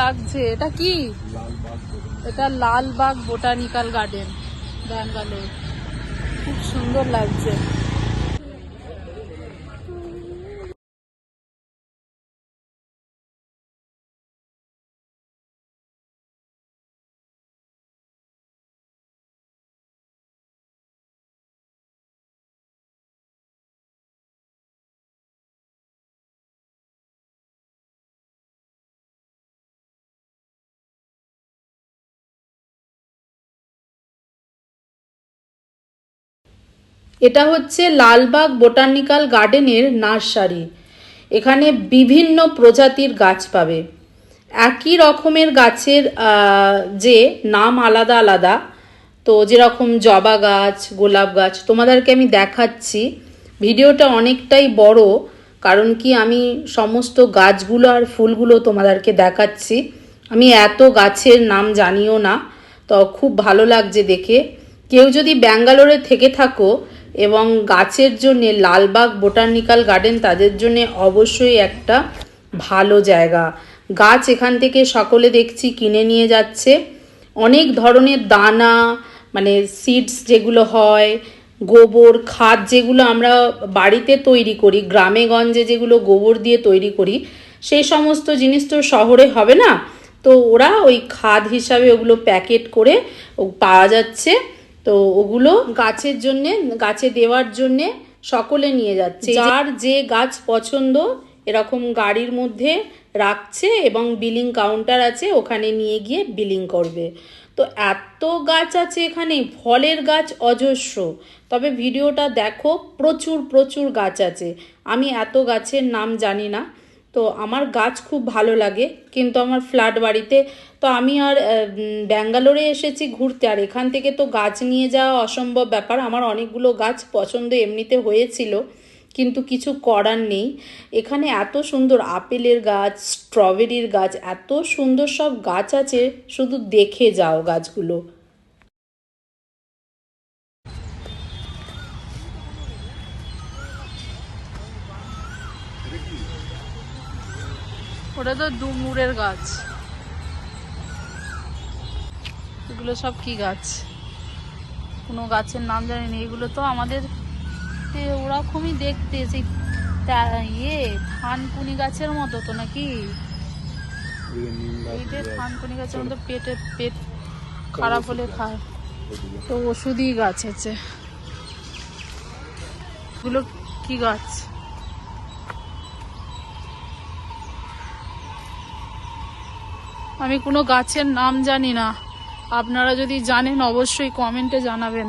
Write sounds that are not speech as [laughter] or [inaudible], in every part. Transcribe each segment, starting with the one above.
লাগছে। এটা কি? এটা লালবাগ বোটানিক্যাল গার্ডেন ব্যাঙ্গালোর। খুব সুন্দর লাগছে। এটা হচ্ছে লালবাগ বোটানিক্যাল গার্ডেনের নার্সারি। এখানে বিভিন্ন প্রজাতির গাছ পাবে। একই রকমের গাছের যে নাম আলাদা আলাদা। তো যেরকম জবা গাছ, গোলাপ গাছ, তোমাদেরকে আমি দেখাচ্ছি। ভিডিওটা অনেকটাই বড়, কারণ কি আমি সমস্ত গাছগুলো আর ফুলগুলো তোমাদেরকে দেখাচ্ছি। আমি এত গাছের নাম জানিও না, তো খুব ভালো লাগছে দেখে। কেউ যদি ব্যাঙ্গালোরে থেকে থাকো এবং গাছের জন্য লালবাগ বোটানিক্যাল গার্ডেন তাদের জন্য অবশ্যই একটা ভালো জায়গা। গাছ এখান থেকে সকলে দেখছি কিনে নিয়ে যাচ্ছে। অনেক ধরনের দানা মানে সিডস যেগুলো হয়, গোবর, খাদ যেগুলো আমরা বাড়িতে তৈরি করি, গ্রামে গঞ্জে যেগুলো গোবর দিয়ে তৈরি করি, সেই সমস্ত জিনিস তো শহরে হবে না। তো ওরা ওই খাদ হিসাবে ওগুলো প্যাকেট করে পাওয়া যাচ্ছে। তো ওগুলো গাছের জন্যে গাছে দেওয়ার জন্যে সকলে নিয়ে যাচ্ছে। যার যে গাছ পছন্দ এরকম গাড়ির মধ্যে রাখছে এবং বিলিং কাউন্টার আছে ওখানে নিয়ে গিয়ে বিলিং করবে। তো এত গাছ আছে এখানে ফলের গাছ অজস্র। তবে ভিডিওটা দেখো প্রচুর প্রচুর গাছ আছে। আমি এত গাছের নাম জানি না। তো আমার গাছ খুব ভালো লাগে, কিন্তু আমার ফ্ল্যাট বাড়িতে তো আমি আর ব্যাঙ্গালোরে এসেছি ঘুরতে, আর এখান থেকে তো গাছ নিয়ে যাওয়া অসম্ভব ব্যাপার। আমার অনেকগুলো গাছ পছন্দ এমনিতে হয়েছিল, কিন্তু কিছু করার নেই। এখানে এত সুন্দর আপেলের গাছ, স্ট্রবেরির গাছ, এত সুন্দর সব গাছ আছে, শুধু দেখে যাও গাছগুলো। ওটা তো ডুমুরের গাছ। এগুলো সব কি গাছ? কোনো গাছের নাম জানি না এগুলো তো আমাদের ওরকমই দেখতে সেই ইয়ে থানকুনি গাছের মতো তো নাকি? এইটা থানকুনি গাছের মতো পেটে পেট খারাপ হলে খায়। তো ওষুধই গাছ আছে। এগুলো কি গাছ? আমি কোনো গাছের নাম জানি না। আপনারা যদি জানেন অবশ্যই কমেন্টে জানাবেন।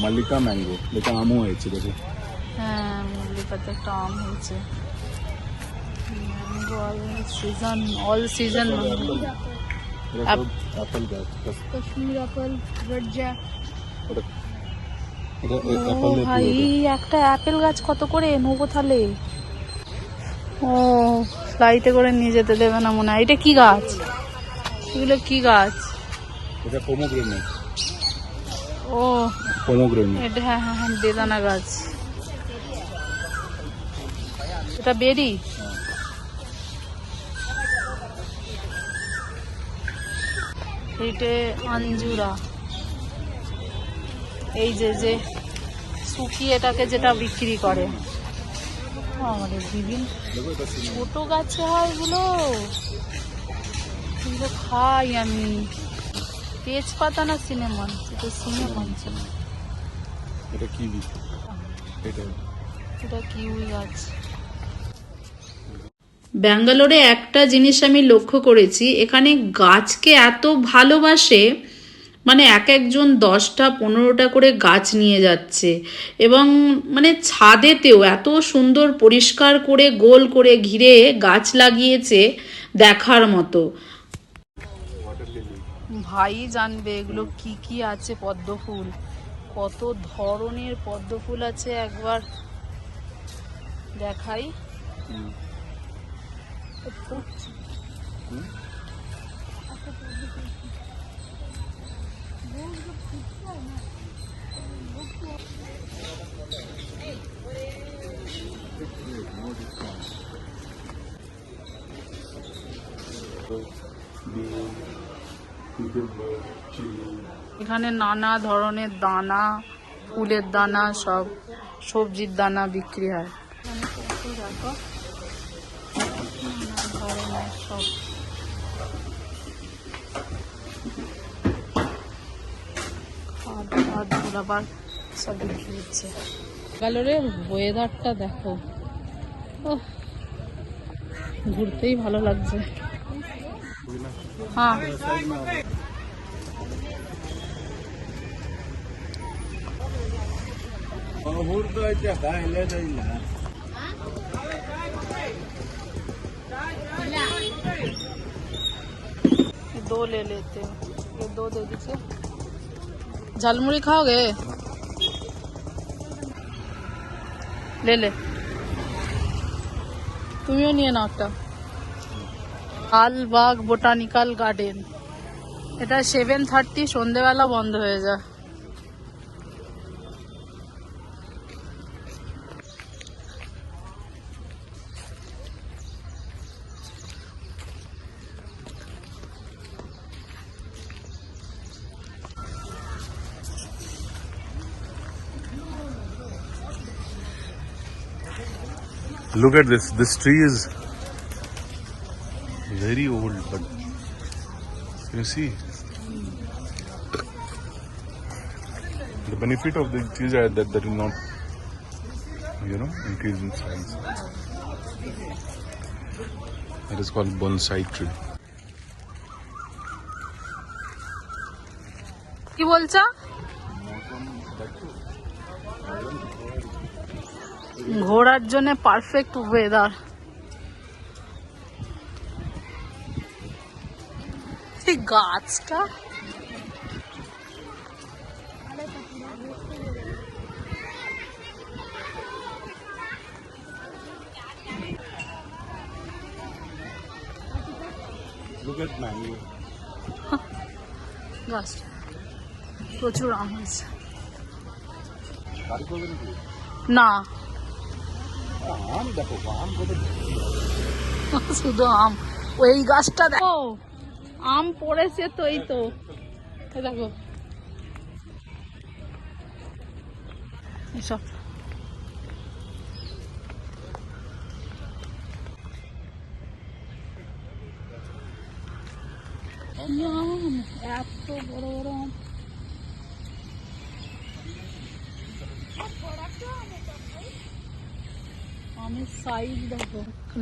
মাল্লিকা ম্যাঙ্গো যেটা আমও হয়েছে দেখো হ্যাঁ মল্লিকাতে একটা আম হয়েছে। অল সিজন এটা গাছ কাশ্মীর আপেল ভাই একটা অ্যাপেল গাছ কত করে? নেব তাহলে। ও ফ্লাইটে করে নিয়ে যেতে দেবে না মনে হয়। এটা কি গাছ? এগুলো কি গাছ? এটা পোমোগ্রেনেট ও পোমোগ্রেনেট এটা হ্যাঁ হ্যাঁ হ্যাঁ বেদানা গাছ। এটা বেরি? এইটে আঞ্জুরা এই যে যে শুকিয়ে এটাকে যেটা বিক্রি করে। আমাদের বিভিন্ন ছোট গাছে হয় এগুলো। এগুলো খাই আমি। তেজপাতা না সিনেমান? এটা সিনেমান এটা কিবি এটা এটা কিউই গাছ। ব্যাঙ্গালোরে একটা জিনিস আমি লক্ষ্য করেছি এখানে গাছকে এত ভালোবাসে মানে এক একজন দশটা পনেরোটা করে গাছ নিয়ে যাচ্ছে। এবং মানে ছাদেতেও এত সুন্দর পরিষ্কার করে গোল করে ঘিরে গাছ লাগিয়েছে দেখার মতো। ভাই জানবে এগুলো কি কি আছে পদ্ম ফুল। কত ধরনের পদ্ম ফুল আছে একবার দেখাই। কুকুম্বার চিলি এখানে নানা ধরনের দানা, ফুলের দানা, সব সবজির দানা বিক্রি হয়। ওয়েদারটা দেখো। ঘুরতেই ভালো লাগছে। হ্যাঁ মুহূর্ত এটা খাইলে দেই না ये दो ले लेते हैं ये दो दे दीजिए झालमुड़ी खाओगे ले ले তুমিও নিয়ে নাও একটা লালবাগ বোটানিক্যাল গার্ডেন এটা সেভেন থার্টি সন্ধেবেলা বন্ধ হয়ে যায় Look at this. This tree is very old, but you see, the benefit of the trees are that that will not, you know, increase in size. That is called bonsai tree. কি বলছো ঘোরার জন্য perfect weather এই গাছটা. গাছটা প্রচুর আম হয়েছে। না। আম দেখো আম [laughs] শুধু আম। ওই গাছটা দেখো আম পড়েছে তো এই তো। দেখো। এসব এত বড় বড় আম। আমের সাইজ দেখো।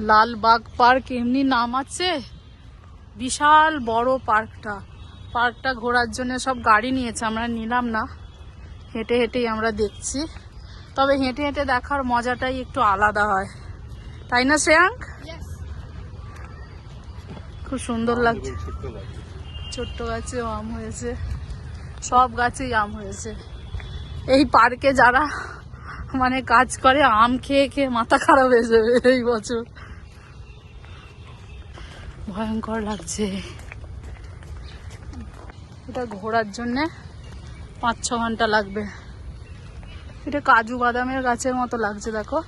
লালবাগ পার্ক এমনি নাম আছে? বিশাল বড় পার্কটা। পার্কটা ঘোরার জন্য সব গাড়ি নিয়েছে আমরা নিলাম না। হেঁটে হেঁটেই আমরা দেখছি। তবে হেঁটে হেঁটে দেখার মজাটাই একটু আলাদা হয়। তাই না শ্রেয়াঙ্ক খুব সুন্দর লাগছে। ছোট্ট গাছ। ছোট্ট গাছেও আম হয়েছে। সব গাছেই আম হয়েছে। এই পার্কে যারা মানে কাজ করে আম খেয়ে খেয়ে মাথা খারাপ হয়ে যাবে এই বছর। ভয়ঙ্কর লাগছে। এটা ঘোরার জন্যে পাঁচ ছ ঘণ্টা লাগবে। এটা কাজু বাদামের গাছের মতো লাগছে, দেখো।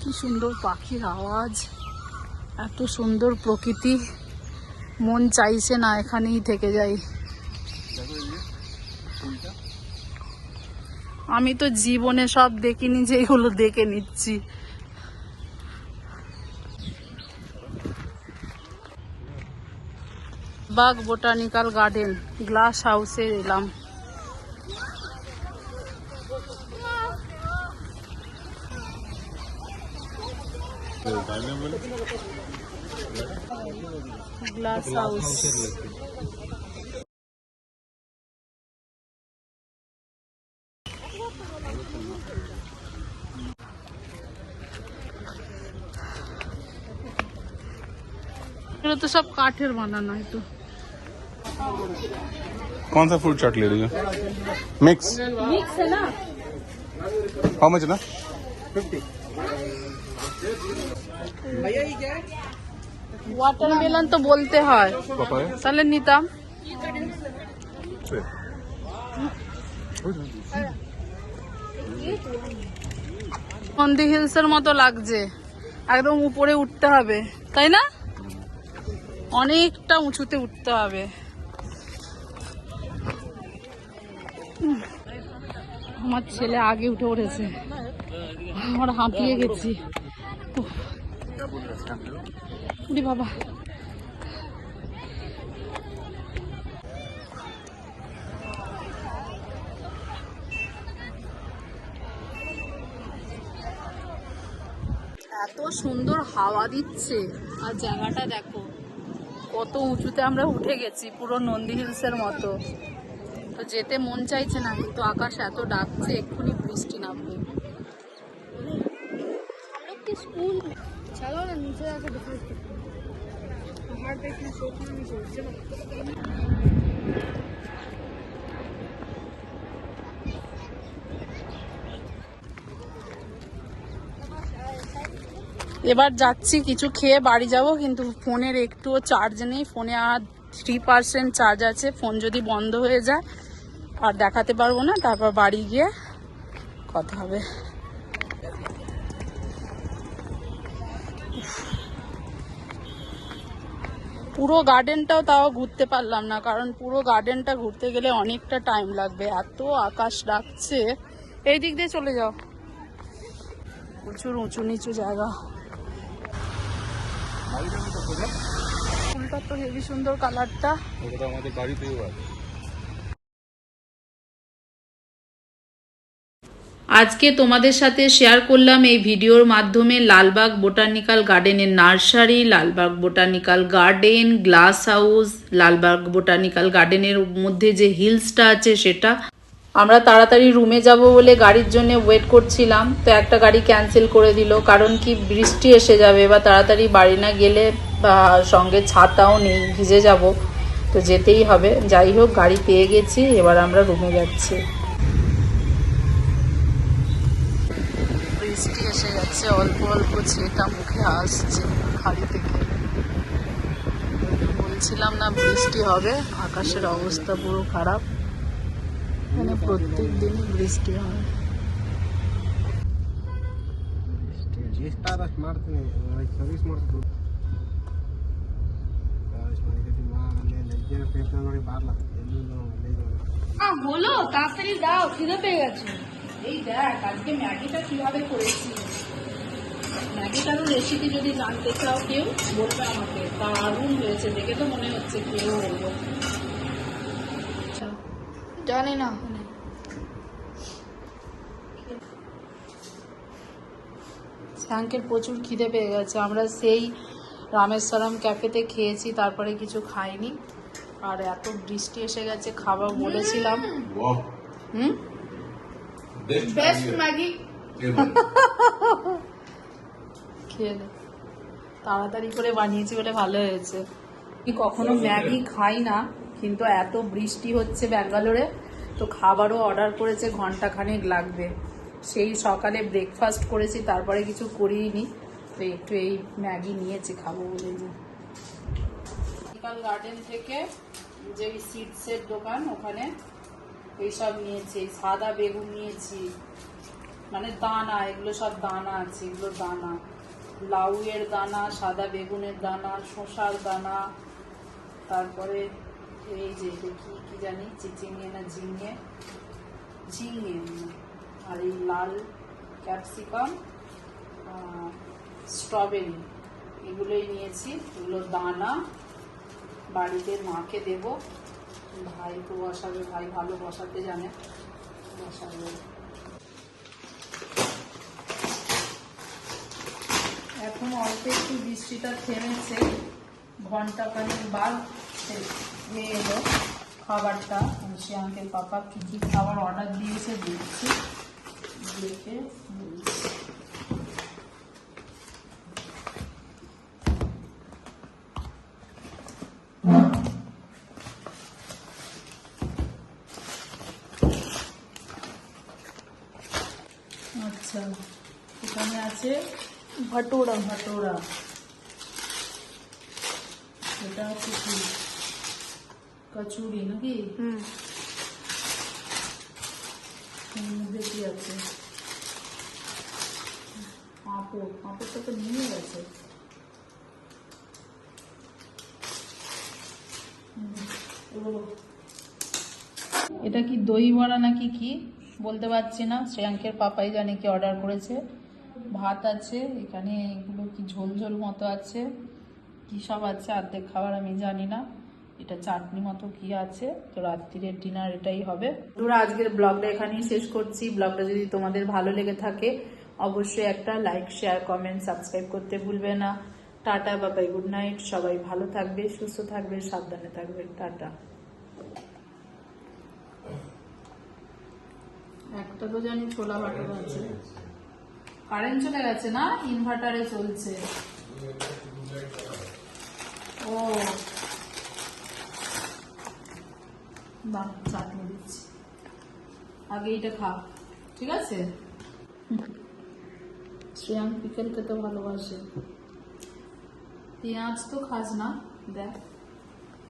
কি সুন্দর পাখির আওয়াজ। এত সুন্দর প্রকৃতি। মন চাইছে না এখানেই থেকে যাই। আমি তো জীবনে সব দেখিনি যে এগুলো দেখে নিচ্ছি। লালবাগ বোটানিক্যাল গার্ডেন গ্লাস হাউসে এলাম। Glass house. সব কাঠের বানানো হয়তো कौन सा फ्रूट चाट ले रही हो मिक्स মিক্স না हाउ मच ना ওয়াটারমেলন তো বলতে হয় पापाया তাহলে নিতাম মন্দি হিলসের মতো লাগছে একদম উপরে উঠতে হবে তাই না অনেকটা উঁচুতে উঠতে হবে। আমার ছেলে আগে উঠে উঠেছে আমার হাঁপিয়ে গেছি। উরি বাবা। এত সুন্দর হাওয়া দিচ্ছে। আর জায়গাটা দেখো কত উঁচুতে আমরা উঠে গেছি, পুরো নন্দী হিলসের মতো। তো যেতে মন চাইছে না, কিন্তু আকাশ এত ডাকছে, এক্ষুনি বৃষ্টি নামবে। না, নিচে আসা এবার যাচ্ছি, কিছু খেয়ে বাড়ি যাব, কিন্তু ফোনের একটুও চার্জ নেই। ফোনে আর থ্রি পার্সেন্ট চার্জ আছে। ফোন যদি বন্ধ হয়ে যায়, আর দেখাতে পারব না, তারপর বাড়ি গিয়ে কথা হবে। পুরো গার্ডেনটাও তাও ঘুরতে পারলাম না, কারণ পুরো গার্ডেনটা ঘুরতে গেলে অনেকটা টাইম লাগবে। এত আকাশ ডাকছে। এই দিক দিয়ে চলে যাও। প্রচুর উঁচু নিচু জায়গা। ফুলটা তো হেভি সুন্দর কালারটা। ওটা আমাদের বাড়িতেও আছে। আজকে তোমাদের সাথে শেয়ার করলাম এই ভিডিওর মাধ্যমে লালবাগ বোটানিক্যাল গার্ডেনের nursery Lalbagh botanical garden glass house Lalbagh botanical গার্ডেনের মধ্যে যে হিলসটা আছে সেটা। আমরা তাড়াতাড়ি রুমে যাব বলে গাড়ির জন্য ওয়েট করছিলাম তো একটা গাড়ি ক্যান্সেল করে দিল কারণ কি বৃষ্টি এসে যাবে বা তাড়াতাড়ি বাড়ি না গেলে সঙ্গে ছাতাও নেই ভিজে যাব তো যেতেই হবে যাই হোক গাড়ি পেয়ে গেছি এবার আমরা রুমে যাচ্ছি বৃষ্টি এসে যাচ্ছে অল্প অল্প ছেটা মুখে আসছে খালি থেকে বলছিলাম না বৃষ্টি হবে আকাশের অবস্থা পুরো খারাপ মানে প্রত্যেক দিনই বৃষ্টি হয় ಎಷ್ಟಾದಷ್ಟು ಮಾಡ್ತೀನಿ ಸರ್ವಿಸ್ ಮಾಡಿಸ್ಬೋದು হলো তাড়াতাড়ি খিদে পেয়ে গেছে। এই দেখ ম্যাগিটা করেছি। রেসিপি যদি জানতে চাও কেউ আমাকে। হয়েছে দেখে তো মনে হচ্ছে জানি না। শ্যাঙ্কের প্রচুর খিদে পেয়ে গেছে। আমরা সেই রামেশ্বরম ক্যাফেতে খেয়েছি তারপরে কিছু খাইনি। আর এত বৃষ্টি এসে গেছে খাবার বলেছিলাম। হুম? Best Maggi. খেয়ে তাড়াতাড়ি করে বানিয়েছি বলে ভালো হয়েছে। কখনো ম্যাগি খাই না কিন্তু এত বৃষ্টি হচ্ছে ব্যাঙ্গালোরে তো খাবারও অর্ডার করেছে ঘণ্টা খানেক লাগবে। সেই সকালে ব্রেকফাস্ট করেছি তারপরে কিছু করিনি তো একটু এই ম্যাগি নিয়েছি খাব বলে। গার্ডেন থেকে যে সিডসের দোকান, ওখানে এইসব নিয়েছি, সাদা বেগুন নিয়েছি মানে দানা, এগুলো সব দানা আছে, এগুলো দানা। লাউয়ের দানা, সাদা বেগুনের দানা, শসার দানা, তারপরে এই যে কি কি জানি, চিচিঙে না ঝিঙে? ঝিঙে, আর এই লাল ক্যাপসিকাম স্ট্রবেরি, এগুলোই নিয়েছি, এগুলো দানা। বাড়িতে মাকে দেব। ভাই তো বসাবে, ভাই ভালো বসাতে জানে। বসাবে। এখন অল্প একটু বৃষ্টিটা থেমেছে। ঘণ্টা খানিক বাদ হয়ে এলো। খাবারটা সে আঙ্কেল পাপা কী খাবার অর্ডার দিয়েছে দেখছি। দেখে আছে ভটোরা ভটোরা। এটা হচ্ছে কি? কচুরি নাকি? হুম। মধ্যে কি আছে? পাঁপড়। পাঁপড়টা তো নিয়ে গেছে। এটা কি দই বড়া নাকি কি? বলতে পারছি না। শ্রেয়াঙ্কের পাপাই জানে কি অর্ডার করেছে। ভাত আছে, এখানে এগুলো কি ঝোল ঝোল মতো আছে, কি সব আছে, অর্ধেক খাবার আমি জানি না। এটা চাটনি মতো কি আছে, তো রাত্রিরের ডিনার এটাই হবে। তোরা আজকের ব্লগটা এখানেই শেষ করছি। ব্লগটা যদি তোমাদের ভালো লেগে থাকে, অবশ্যই একটা লাইক শেয়ার কমেন্ট সাবস্ক্রাইব করতে ভুলবে না। টাটা, বাবাই গুড নাইট সবাই ভালো থাকবে, সুস্থ থাকবে, সাবধানে থাকবে। টাটা। একটা তো জানি ছোলা বাটার আছে। কারেন্ট চলে গেছে না? ইনভার্টারে চলছে। ও। চাটনি দিচ্ছি আগে এটা খা, ঠিক আছে? শ্রেয়াং পিকেল খেতে ভালোবাসে। পেঁয়াজ তো খাস না, দেখ।